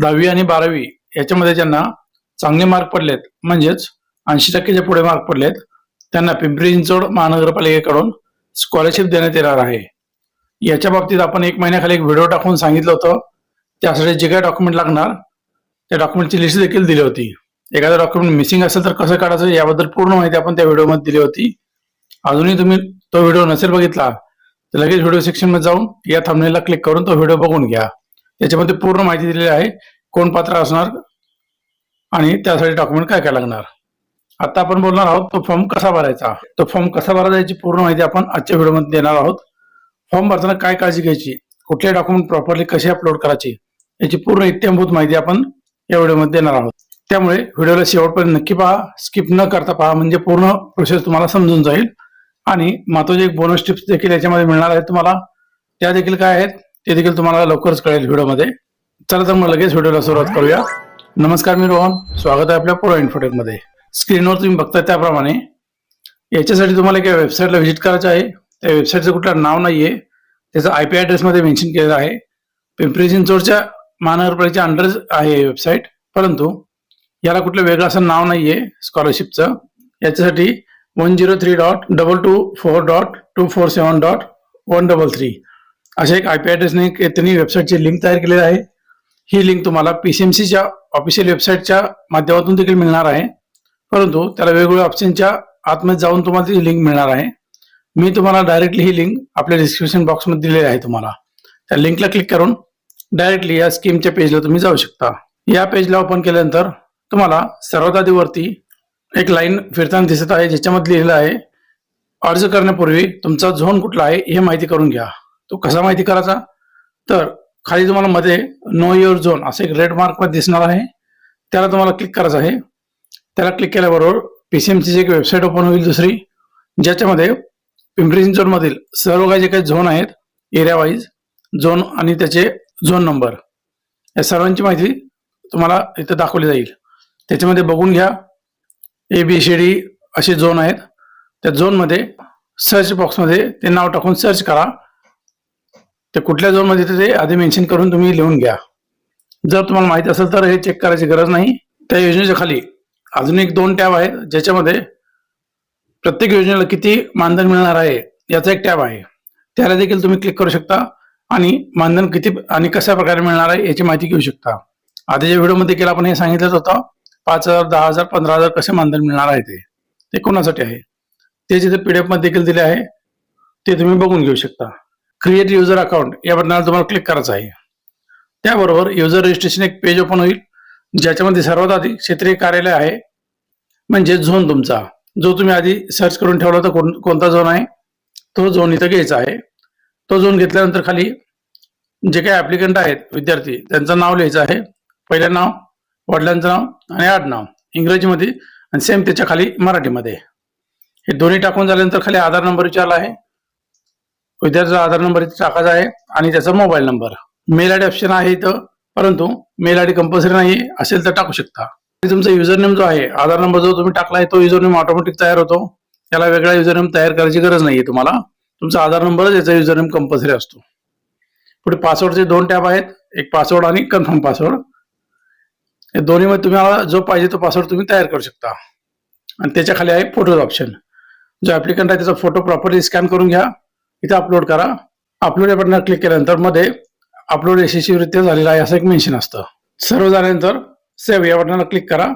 दहावी आणि बारावी याच्यामध्ये ज्यांना चांगले मार्क पडलेत म्हणजेच ऐंशी टक्केच्या पुढे मार्क पडलेत त्यांना पिंपरी चिंचवड महानगरपालिकेकडून स्कॉलरशिप देण्यात येणार आहे. याच्या बाबतीत आपण एक महिन्याखाली एक व्हिडिओ टाकून सांगितलं होतं. त्यासाठी जे काही डॉक्युमेंट लागणार त्या डॉक्युमेंटची लिस्ट देखील दिली होती. एखादं डॉक्युमेंट मिसिंग असेल तर कसं काढायचं याबद्दल पूर्ण माहिती आपण त्या व्हिडिओमध्ये दिली होती. अजूनही तुम्ही तो व्हिडिओ नसेल बघितला तर लगेच व्हिडिओ सेक्शनमध्ये जाऊन या थंबनेलला क्लिक करून तो व्हिडिओ बघून घ्या. त्याच्यामध्ये पूर्ण माहिती दिलेली आहे. कोण पात्र असणार आणि त्यासाठी डॉक्युमेंट काय काय लागणार. आता आपण बोलणार आहोत तो फॉर्म कसा भरायचा? तो फॉर्म कसा भरायचा याची पूर्ण माहिती आपण आजच्या व्हिडिओमध्ये देणार आहोत. फॉर्म भरताना काय काळजी घ्यायची? कुठले डॉक्युमेंट प्रॉपरली कसे अपलोड करायचे? याची पूर्ण इत्यंभूत माहिती आपण या व्हिडिओमध्ये देणार आहोत. त्यामुळे व्हिडिओला शेवटपर्यंत नक्की पहा स्किप न करता पहा म्हणजे पूर्ण प्रोसेस तुम्हाला समजून जाईल. आणि महत्त्वाचे एक बोनस टिप्स देखील याच्यामध्ये मिळणार आहेत तुम्हाला. त्या देखील काय आहेत? हे देखील तुम्हाला लवकरच कळेल व्हिडिओमध्ये. चला तर मग लगेच व्हिडिओला सुरुवात करूया. नमस्कार मी रोहन. स्वागत आहे आपल्या प्रो इन्फोटेकमध्ये. स्क्रीनवर तुम्ही बघता त्याप्रमाणे. याच्यासाठी तुम्हाला एका वेबसाईटला व्हिजिट करायचं आहे. त्या वेबसाईटचं कुठलं नाव नाही आहे त्याचं आय पी ॲड्रेसमध्ये मेन्शन केलेलं आहे. पिंपरी चिंचवडच्या महानगरपालिकेच्या अंडर आहे वेबसाईट. परंतु याला कुठलं वेगळं असं नाव नाही आहे स्कॉलरशिपचं याच्यासाठी one zero three dot double two four dot two four seven dot one double three अशा एक आय पी ॲड्रेसने त्यांनी वेबसाईटची लिंक तयार केलेली आहे. ही लिंक तुम्हाला पीसीएमसीच्या ऑफिशियल वेबसाईटच्या माध्यमातून देखील मिळणार आहे. परंतु त्याला वेगवेगळ्या ऑप्शनच्या आतमध्ये जाऊन तुम्हाला ती लिंक मिळणार आहे. मी तुम्हाला डायरेक्टली ही लिंक आपल्या डिस्क्रिप्शन बॉक्समध्ये दिलेली आहे तुम्हाला. त्या लिंकला क्लिक करून डायरेक्टली या स्कीमच्या पेजला तुम्ही जाऊ शकता. या पेजला ओपन केल्यानंतर तुम्हाला सर्वात आधीवरती एक लाईन फिरताना दिसत आहे ज्याच्यामध्ये लिहिलं आहे अर्ज करण्यापूर्वी तुमचा झोन कुठला आहे हे माहिती करून घ्या. तो कसा माहिती करायचा? तर खाली तुम्हाला मध्ये नो युअर झोन असं एक रेड मार्क दिसणार आहे. त्याला तुम्हाला क्लिक करायचं आहे. त्याला क्लिक केल्याबरोबर पीसीएमसीची एक वेबसाईट ओपन होईल दुसरी ज्याच्यामध्ये पिंपरी चिंचवड मधील सर्व काही जे काही झोन आहेत एरिया वाईज झोन आणि त्याचे झोन नंबर या सर्वांची माहिती तुम्हाला इथं दाखवली जाईल. त्याच्यामध्ये बघून घ्या. ए बी सी डी असे झोन आहेत. त्या झोनमध्ये सर्च बॉक्समध्ये ते नाव टाकून सर्च करा. ते कुठल्या झोनमध्ये येतं ते आधी मेन्शन करून तुम्ही लिहून घ्या. जर तुम्हाला माहिती असेल तर हे चेक करायची गरज नाही. त्या योजनेच्या खाली अजून एक दोन टॅब आहेत ज्याच्यामध्ये प्रत्येक योजनेला किती मानधन मिळणार आहे याचा एक टॅब आहे. त्याला देखील तुम्ही क्लिक करू शकता आणि मानधन किती आणि कशा प्रकारे मिळणार आहे याची माहिती घेऊ शकता. आधीच्या व्हिडिओमध्ये देखील आपण हे सांगितलंच होतं पाच हजार दहा हजार पंधरा हजार कसे मानधन मिळणार आहे ते. ते कोणासाठी आहे? ते जिथे पीडीएफमध्ये देखील दिले आहे ते तुम्ही बघून घेऊ शकता. क्रिएट युजर अकाउंट या बटनावर तुम्हाला क्लिक करायचं आहे. त्याबरोबर युजर रजिस्ट्रेशन एक पेज ओपन होईल ज्याच्यामध्ये सर्वात आधी क्षेत्रीय कार्यालय आहे म्हणजे झोन तुमचा. जो तुम्ही आधी सर्च करून ठेवला होता कोण कोणता झोन आहे तो झोन इथं घ्यायचा आहे. तो झोन घेतल्यानंतर खाली जे काही ऍप्लिकंट आहेत विद्यार्थी त्यांचं नाव लिहायचं आहे. पहिलं नाव वडिलांचं नाव आणि आडनाव इंग्रजीमध्ये आणि सेम त्याच्याखाली मराठीमध्ये. हे दोन्ही टाकून झाल्यानंतर खाली आधार नंबर विचारला आहे. विद्यार्थ्याचा आधार नंबर इथे टाकायचा आहे आणि त्याचा mobile number. Mail I D option आहे इथं परंतु मेल आय डी कंपल्सरी नाही असेल तर टाकू शकता. तुमचा युजर नेम जो आहे आधार नंबर जो तुम्ही टाकला आहे तो युजर नेम ऑटोमॅटिक तयार होतो. त्याला वेगळा युजर नेम तयार करायची गरज नाहीये तुम्हाला. तुमचा आधार नंबरच याचा युजर नेम कंपल्सरी असतो. पुढे पासवर्डचे दोन टॅब आहेत एक पासवर्ड आणि कन्फर्म पासवर्ड या दोन्हीमध्ये तुम्हाला जो पाहिजे तो पासवर्ड तुम्ही तयार करू शकता. आणि त्याच्याखाली आहे फोटोज ऑप्शन जो ऍप्लिकंट आहे त्याचा फोटो प्रॉपरली स्कॅन करून घ्या. इथे अपलोड करा. अपलोड या बटनावर क्लिक केल्यानंतरमध्ये अपलोड यशस्वीरित्या झालेला आहे असं एक मेन्शन असतं. सर्व झाल्यानंतर सेव्ह या बटनाला क्लिक करा.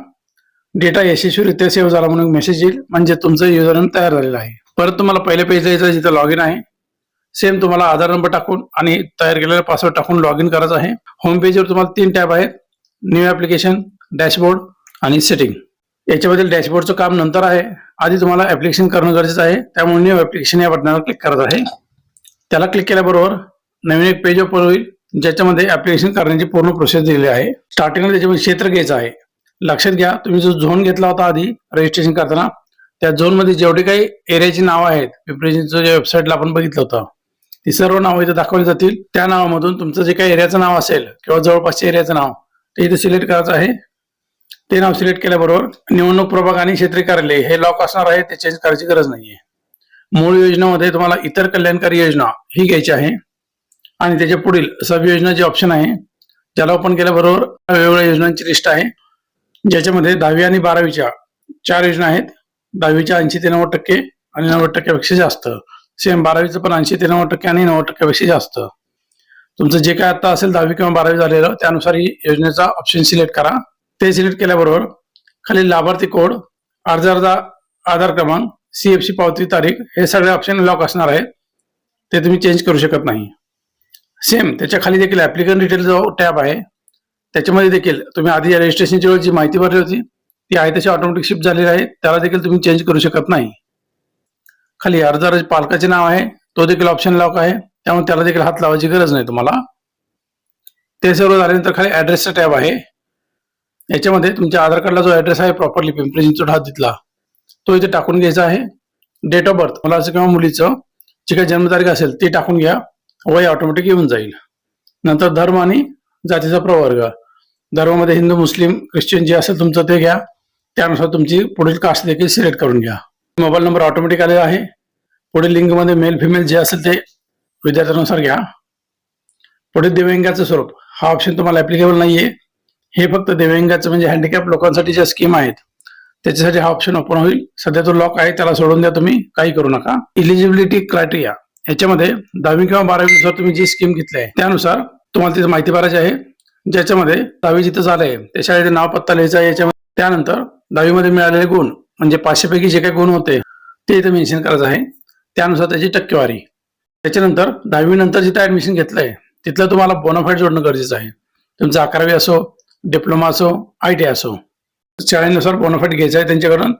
डेटा यशस्वीरित्या सेव्ह झाला म्हणून मेसेज येईल. म्हणजे तुमचं युजर नेम तयार झालेलं आहे. परत तुम्हाला पहिल्या पेजला यायचं जिथं लॉग इन आहे. सेम तुम्हाला आधार नंबर टाकून आणि तयार केलेला पासवर्ड टाकून लॉग इन करायचं आहे. होम पेजवर तुम्हाला तीन टॅब आहेत. न्यू ऍप्लिकेशन डॅशबोर्ड आणि सेटिंग याच्यामधील डॅशबोर्डचं काम नंतर आहे. आधी तुम्हाला ऍप्लिकेशन करणं गरजेचं आहे. त्यामुळे न्यू ऍप्लिकेशन या बटनावर क्लिक करत आहे. त्याला क्लिक केल्याबरोबर नवीन एक पेज ओपन होईल. ज्याच्यामध्ये ऍप्लिकेशन करण्याची पूर्ण प्रोसेस दिलेली आहे. स्टार्टिंगला त्याच्यामध्ये क्षेत्र घ्यायचं आहे. लक्षात घ्या तुम्ही जो झोन घेतला होता आधी रजिस्ट्रेशन करताना त्या झोनमध्ये जेवढे काही एरियाची नावं आहेत पिंपरी ज्या वेबसाईटला आपण बघितलं होतं ती सर्व नावं इथे दाखवली जातील. त्या नावामधून तुमचं जे काही एरियाचं नाव असेल किंवा जवळपासच्या एरियाचं नाव ते इथे सिलेक्ट करायचं आहे. ते नाव सिलेक्ट केल्याबरोबर निवडणूक प्रभाग आणि क्षेत्रीय कार्यालय हे लॉक असणार आहे ते चेंज करायची गरज नाहीये. मूळ योजनेमध्ये तुम्हाला इतर कल्याणकारी योजना ही घ्यायची आहे. आणि त्याच्या पुढील सब योजना जे ऑप्शन आहे ज्याला ओपन केल्याबरोबर वेगवेगळ्या योजनांची लिस्ट आहे. ज्याच्यामध्ये दहावी आणि बारावीच्या चार योजना आहेत. दहावीच्या ऐंशी ते नव्वद टक्के आणि नव्वद टक्क्यापेक्षा जास्त. सेम बारावीचं पण ऐंशी ते नव्वद टक्के आणि नव्वद टक्क्यापेक्षा जास्त. तुमचं जे काय आता असेल दहावी किंवा बारावी झालेलं त्यानुसार ही योजनेचा ऑप्शन सिलेक्ट करा. ते सिलेक्ट केल्याबरोबर खाली लाभार्थी कोड अर्जाचा आधार क्रमांक सीएफसी पावती तारीख हे सगळे ऑप्शन लॉक असणार आहे. ते तुम्ही चेंज करू शकत नाही. सेम त्याच्याखाली देखील ऍप्लिकेशन डिटेल जो टॅब आहे त्याच्यामध्ये देखील तुम्ही आधी रजिस्ट्रेशनच्या वेळी जी माहिती भरली होती ती आहे तशी ऑटोमॅटिक शिफ्ट झालेली आहे. त्याला देखील तुम्ही चेंज करू शकत नाही. खाली अर्ज पालकाचे नाव आहे तो देखील ऑप्शन लॉक आहे. त्यामुळे त्याला देखील हात लावायची गरज नाही तुम्हाला. ते सर्व झाल्यानंतर खाली ऍड्रेसचा टॅब आहे. याच्यामध्ये तुमच्या आधार कार्डला जो ऍड्रेस आहे प्रॉपरली पिंपरी चिंचवड हा तिथला तो इथे टाकून घ्यायचा आहे. डेट ऑफ बर्थ मुलाचं किंवा मुलीचं जी काही जन्मतारीख असेल ती टाकून घ्या. वय ऑटोमॅटिक येऊन जाईल. नंतर धर्म आणि जातीचा प्रवर्ग. धर्मामध्ये हिंदू मुस्लिम ख्रिश्चन जे असेल तुमचं ते घ्या. त्यानुसार तुमची पुढील कास्ट देखील सिलेक्ट करून घ्या. मोबाईल नंबर ऑटोमॅटिक आलेला आहे. पुढील लिंकमध्ये मेल फिमेल जे असेल ते विद्यार्थ्यानुसार घ्या. पुढे दिव्यांगाचं स्वरूप हा ऑप्शन तुम्हाला ऍप्लिकेबल नाहीये. हे फक्त दिव्यांगाचं म्हणजे हँडिकॅप लोकांसाठी ज्या स्कीम आहेत त्याच्यासाठी हा ऑप्शन ओपन होईल. सध्या तो लॉक आहे त्याला सोडून द्या तुम्ही काही करू नका. इलिजिबिलिटी क्रायटेरिया याच्यामध्ये दहावी किंवा बारावीनुसार तुम्ही जी स्कीम घेतली आहे त्यानुसार तुम्हाला तिथे माहिती भरायची आहे. ज्याच्यामध्ये दहावी जिथं झालंय त्या शाळेचे नाव पत्ता लिहायचा आहे. याच्यामध्ये त्यानंतर दहावीमध्ये मिळालेले गुण म्हणजे पाचशेपैकी जे काही गुण होते ते इथे मेन्शन करायचं आहे. त्यानुसार त्याची टक्केवारी. त्याच्यानंतर दहावी नंतर जिथं ऍडमिशन घेतलंय तिथलं तुम्हाला बोनाफाईड जोडणं गरजेचं आहे. तुमचं अकरावी असो डिप्लोमा असो आय टी असो. शाळेनुसार बोनोफाईट घ्यायचं आहे त्यांच्याकडून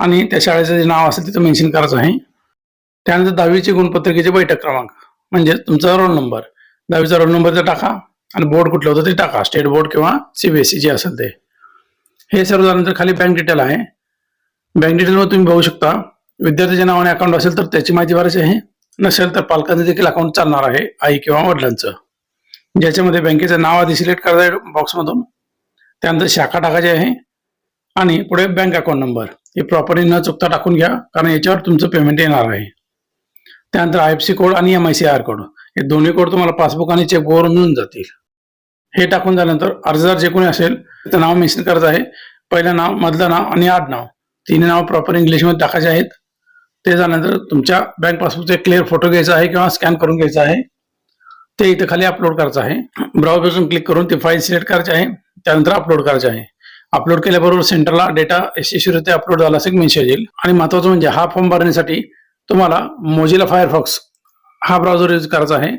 आणि त्या शाळेचं जे नाव असेल तिथं मेन्शन करायचं आहे. त्यानंतर दहावीचे गुणपत्रिकेचे बैठक क्रमांक म्हणजे तुमचा रोल नंबर दहावीचा रोल नंबर ते टाका आणि बोर्ड कुठलं होतं ते टाका. स्टेट बोर्ड किंवा सीबीएसई जे असेल ते. हे सर्व झाल्यानंतर खाली बँक डिटेल आहे. बँक डिटेलमध्ये तुम्ही बघू शकता. विद्यार्थ्याच्या नावाने अकाउंट असेल तर त्याची माहिती भरायची आहे. नसेल तर पालकांचं देखील अकाउंट चालणार आहे आई किंवा वडिलांचं. ज्याच्यामध्ये बँकेचं नाव आधी सिलेक्ट करता आहे बॉक्समधून. त्यानंतर शाखा टाकायची आहे. आणि पुढे बँक अकाउंट नंबर. हे प्रॉपरली न चुकता टाकून घ्या कारण याच्यावर तुमचं पेमेंट येणार आहे. त्यानंतर आय एफ सी कोड आणि M I C R code. हे दोन्ही कोड तुम्हाला पासबुक आणि चेकबुकवर मिळून जातील. हे टाकून झाल्यानंतर अर्जदार जे कोणी असेल तर नाव मेन्शन करत आहे. पहिलं नाव मधलं नाव आणि आठ नाव. तिन्ही नाव प्रॉपर इंग्लिशमध्ये टाकायचे आहेत. ते झाल्यानंतर तुमच्या बँक पासबुकचे क्लिअर फोटो घ्यायचा आहे किंवा स्कॅन करून घ्यायचा आहे. ते इथे खाली अपलोड करायचं आहे. ब्राउझरवरून क्लिक करून ते फाईल सिलेक्ट करायचे आहे. त्यानंतर अपलोड करायचे आहे. अपलोड केल्याबरोबर सेंटरला डेटा यशस्वीरित्या अपलोड झाला असेल मेसेज येईल. आणि महत्वाचं म्हणजे हा फॉर्म भरण्यासाठी तुम्हाला मोजिला फायरफॉक्स हा ब्राउझर यूज करायचा आहे.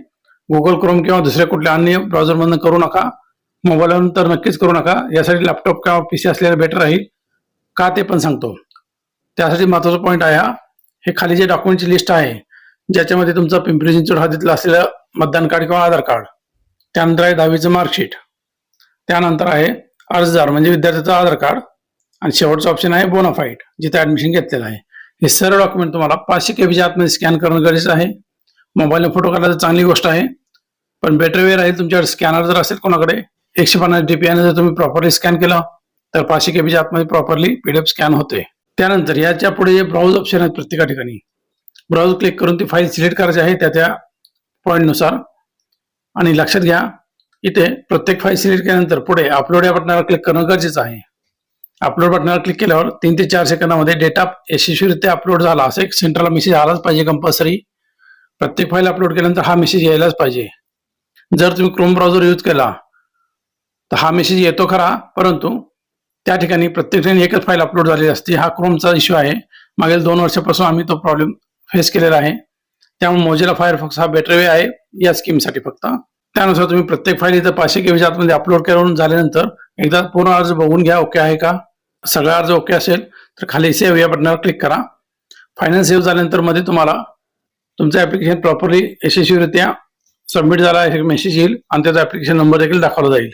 गुगल क्रोम किंवा दुसऱ्या कुठल्या अन्य ब्राउझरमधून करू नका. मोबाईलवरून तर नक्कीच करू नका. यासाठी लॅपटॉप किंवा पीसी असलेला बेटर राहील. का ते पण सांगतो. त्यासाठी महत्त्वाचा पॉईंट आहे हा. हे खाली जे डॉक्युमेंटची लिस्ट आहे ज्याच्यामध्ये तुमचा पिंपरी चिंचवड हद्दीतलं असलेलं मतदान कार्ड किंवा आधार कार्ड. त्यानंतर आहे दहावीचं मार्कशीट त्यानंतर आहे अर्जदार म्हणजे विद्यार्थ्याचं आधार कार्ड. आणि शेवटचं ऑप्शन आहे बोनाफाईट जिथे ऍडमिशन घेतलेलं आहे. हे सर्व डॉक्युमेंट तुम्हाला पाचशे केबीच्या आतमध्ये स्कॅन करणं गरजेचं आहे. मोबाईलने फोटो काढायचं चांगली गोष्ट आहे. पण बेटर वे राहील तुमच्याकडे स्कॅनर जर असेल कोणाकडे एकशे पन्नास डीपीआयने जर तुम्ही प्रॉपरली स्कॅन केलं तर पाचशे केबीच्या आतमध्ये प्रॉपरली पीडीएफ स्कॅन होते त्यानंतर याच्यापुढे जे ब्राउज ऑप्शन आहेत प्रत्येका ठिकाणी ब्राउज क्लिक करून ती फाईल सिलेक्ट करायची आहे त्या त्या पॉईंटनुसार आणि लक्षात घ्या इथे प्रत्येक फाईल सिलेक्ट केल्यानंतर पुढे अपलोड या बटनावर क्लिक करणं गरजेचं आहे. अपलोड बटनावर क्लिक केल्यावर तीन ते चार सेकंदामध्ये डेटा यशस्वीरित्या अपलोड झाला असं एक सेंटरला मेसेज आलाच पाहिजे कंपल्सरी प्रत्येक फाईल अपलोड केल्यानंतर हा मेसेज यायलाच पाहिजे. जर तुम्ही क्रोम ब्राउझर यूज केला तर हा मेसेज येतो खरा परंतु त्या ठिकाणी प्रत्येक ठिकाणी एकच फाईल अपलोड झालेली असते. हा क्रोमचा इश्यू आहे. मागील दोन वर्षापासून आम्ही तो प्रॉब्लेम फेस केलेला आहे. त्यामुळे मोजेला फायरफॉक्स हा बेटर वे आहे या स्कीमसाठी फक्त. त्यानुसार तुम्ही प्रत्येक फाईल इथं पाचशे केवीच्या आतमध्ये अपलोड करून झाल्यानंतर एकदा पूर्ण अर्ज बघून घ्या ओके आहे का? सगळा अर्ज ओके असेल तर खाली सेव्ह या बटनावर क्लिक करा. फायनल सेव्ह झाल्यानंतरमध्ये तुम्हाला तुमचं ऍप्लिकेशन प्रॉपरली यशस्वीरित्या सबमिट झाला आहे मेसेज येईल आणि त्याचा ऍप्लिकेशन नंबर देखील दाखवला जाईल.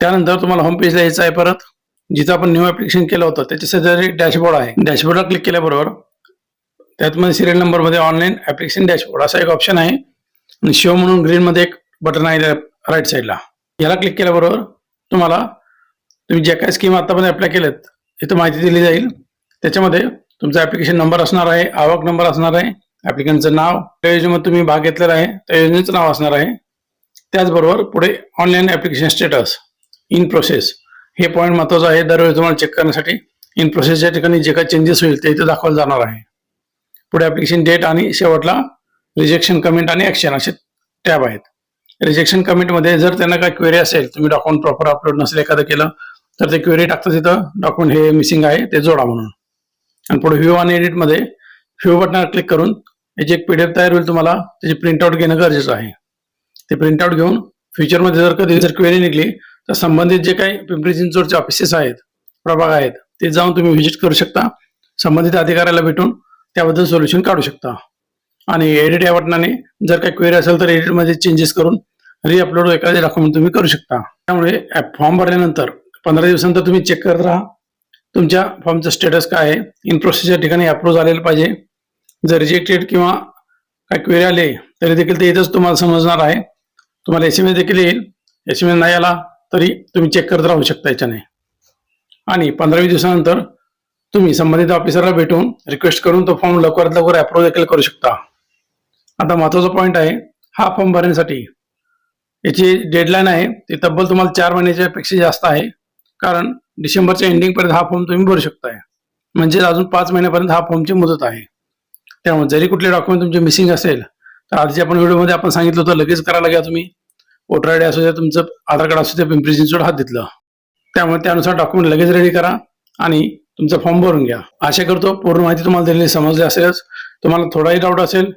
त्यानंतर तुम्हाला होम पेजला यायचं आहे परत. जिथं आपण न्यू ऍप्लिकेशन केलं होतं त्याच्या शेजारी डॅशबोर्ड आहे. डॅशबोर्डला क्लिक केल्याबरोबर त्यातमध्ये सिरियल नंबरमध्ये ऑनलाईन ऍप्लिकेशन डॅशबोर्ड असा एक ऑप्शन आहे. आणि शो म्हणून ग्रीन मध्ये एक बटन आहे राईट साईडला याला क्लिक केल्याबरोबर तुम्हाला तुम्ही ज्या काही स्कीम आतापर्यंत अप्लाय केलेत इथं माहिती दिली जाईल. त्याच्यामध्ये तुमचा ऍप्लिकेशन नंबर असणार आहे आवक नंबर असणार आहे ऍप्लिकंटचं नाव त्या योजनेमध्ये तुम्ही भाग घेतलेला आहे त्या योजनेचं नाव असणार आहे. त्याचबरोबर पुढे online application status in process हे पॉईंट महत्वाचं आहे दरवेळी तुम्हाला चेक करण्यासाठी. इन प्रोसेसच्या ठिकाणी जे काही चेंजेस होईल ते इथे दाखवलं जाणार आहे. पुढे ॲप्लिकेशन डेट आणि शेवटला रिजेक्शन कमेंट आणि ऍक्शन असे टॅब आहेत. रिजेक्शन कमेंटमध्ये जर त्यांना काही क्वेरी असेल तुम्ही डॉक्युमेंट प्रॉपर अपलोड नसेल एखादं केलं तर ते क्वेरी टाकतात तिथं डॉक्युमेंट हे मिसिंग आहे ते जोडा म्हणून. आणि पुढे व्ह्यू आणि एडिटमध्ये व्ह्यू बटनावर क्लिक करून याची एक पीडीएफ तयार होईल तुम्हाला त्याची प्रिंटआउट घेणं गरजेचं आहे. ते प्रिंटआउट घेऊन फ्युचरमध्ये जर कधी जर क्वेरी निघली तर संबंधित जे काही पिंपरी चिंचवडचे ऑफिसेस आहेत प्रभाग आहेत ते जाऊन तुम्ही व्हिजिट करू शकता. संबंधित अधिकाऱ्याला भेटून त्याबद्दल सोल्युशन काढू शकता. आणि एडिट या बटनाने जर काही क्वेरी असेल तर एडिटमध्ये चेंजेस करून रिअपलोड एखादे डॉक्युमेंट तुम्ही करू शकता. त्यामुळे फॉर्म भरल्यानंतर पंधरा दिवसानंतर तुम्ही चेक करत राहा. तुमच्या फॉर्मचा स्टेटस काय आहे? इन प्रोसेसच्या ठिकाणी अप्रूव्ह झालेलं पाहिजे. जर रिजेक्टेड किंवा काय क्वेरी आले तरी देखील ते इथंच तुम्हाला समजणार आहे. तुम्हाला एस एम एस देखील येईल. एस एम एस नाही आला तरी तुम्ही चेक करत राहू शकता याच्याने. आणि पंधरावी दिवसानंतर तुम्ही संबंधित ऑफिसरला भेटून रिक्वेस्ट करून तो फॉर्म लवकरात लवकर अप्रूव्ह देखील करू शकता. आता महत्त्वाचा पॉईंट आहे हा फॉर्म भरण्यासाठी. याची डेडलाईन आहे ती तब्बल तुम्हाला चार महिन्याच्या पेक्षा जास्त आहे. कारण डिसेंबरच्या एंडिंग पर्यंत हा फॉर्म तुम्ही भरू शकताय. म्हणजे अजून पाच महिन्यापर्यंत हा फॉर्मची मुदत आहे. त्यामुळे जरी कुठले डॉक्युमेंट तुमचे मिसिंग असेल तर आधीच्या आपण व्हिडिओमध्ये आपण सांगितलं होतं लगेच करायला घ्या तुम्ही. वोटर आय डी असू द्या तुमचं आधार कार्ड असू द्या पिंपरी चिंचवड हात देतलं त्यामुळे त्यानुसार डॉक्युमेंट लगेच रेडी करा आणि तुमचा फॉर्म भरून घ्या. आशा करतो पूर्ण माहिती तुम्हाला दिलेली समजली असेलच. तुम्हाला थोडाही डाऊट असेल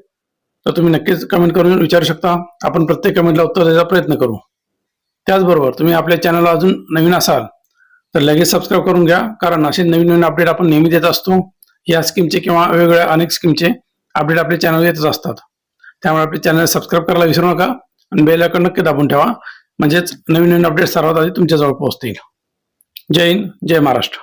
तर तुम्ही नक्कीच कमेंट करून विचारू शकता. आपण प्रत्येक कमेंटला उत्तर द्यायचा प्रयत्न करू. त्याचबरोबर तुम्ही आपल्या चॅनलला अजून नवीन असाल तर लगेच सबस्क्राईब करून घ्या कारण असे नवीन नवीन अपडेट आपण नेहमी देत असतो. या स्कीमचे किंवा वेगवेगळ्या अनेक स्कीमचे अपडेट आपल्या चॅनल येतच असतात. त्यामुळे आपल्या चॅनल सबस्क्राईब करायला विसरू नका आणि बेल आयकॉन नक्की दाबून ठेवा. म्हणजेच नवीन नवीन अपडेट सर्वात आधी तुमच्याजवळ पोहोचतील. जय हिंद जय महाराष्ट्र.